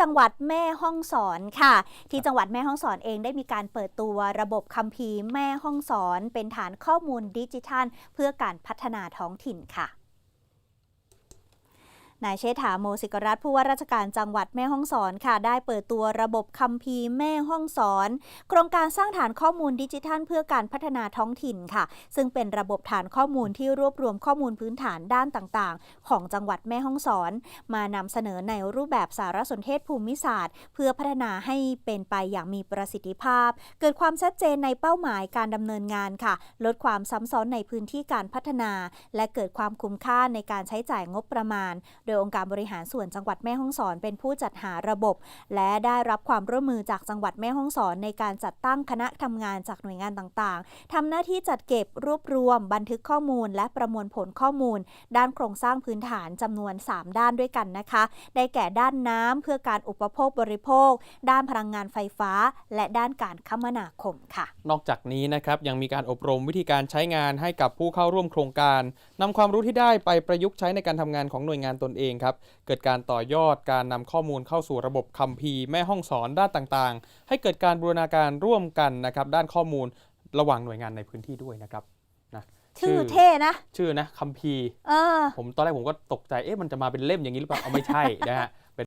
จังหวัดแม่ฮ่องสอนค่ะ ที่จังหวัดแม่ฮ่องสอนเองได้มีการเปิดตัวระบบคัมภีร์แม่ฮ่องสอน เป็นฐานข้อมูลดิจิทัล เพื่อการพัฒนาท้องถิ่นค่ะ นายเชษฐาโมสิกรัตน์ผู้ว่าราชการจังหวัดแม่ฮ่องสอนค่ะ ได้เปิดตัวระบบคัมภีร์แม่ฮ่องสอน โครงการสร้างฐานข้อมูลดิจิทัล เพื่อการพัฒนาท้องถิ่นค่ะ ซึ่งเป็นระบบฐานข้อมูลที่รวบรวมข้อมูลพื้นฐานด้านต่างๆ ของจังหวัดแม่ฮ่องสอน มานำเสนอในรูปแบบสารสนเทศภูมิศาสตร์ เพื่อพัฒนาให้เป็นไปอย่างมีประสิทธิภาพ เกิดความชัดเจนในเป้าหมายการดำเนินงานค่ะ ลดความซ้ำซ้อนในพื้นที่การพัฒนา และเกิดความคุ้มค่าในการใช้จ่ายงบประมาณ โดยองค์การบริหารส่วนจังหวัดแม่ฮ่องสอนเป็นผู้จัดหาระบบ และได้รับความร่วมมือจากจังหวัดแม่ฮ่องสอนในการจัดตั้งคณะทำงานจากหน่วยงานต่างๆทำหน้าที่จัดเก็บรวบรวม บันทึกข้อมูล และประมวลผลข้อมูล ด้านโครงสร้างพื้นฐานจำนวน 3 ด้านด้วยกันนะคะ ได้แก่ด้านน้ำเพื่อการอุปโภคบริโภค ด้านพลังงานไฟฟ้า และด้านการคมนาคมค่ะ นอกจากนี้นะครับยังมีการอบรมวิธีการใช้งานให้กับผู้เข้าร่วมโครงการนำความรู้ที่ได้ไปประยุกต์ใช้ในการทำงานของหน่วยงานตนเองครับ เกิดการต่อยอดการนำข้อมูลเข้าสู่ระบบคัมภีร์แม่ห้องสอนด้านต่างๆ ให้เกิดการบูรณาการร่วมกันนะครับด้านข้อมูลระหว่างหน่วยงานในพื้นที่ด้วยนะครับนะชื่อเท่นะ ชื่อนะคัมภีร์เออผมตอนแรกผมก็ตกใจเอ๊ะมันจะมาเป็นเล่มอย่างนี้หรือเปล่าเอาไม่ใช่นะฮะ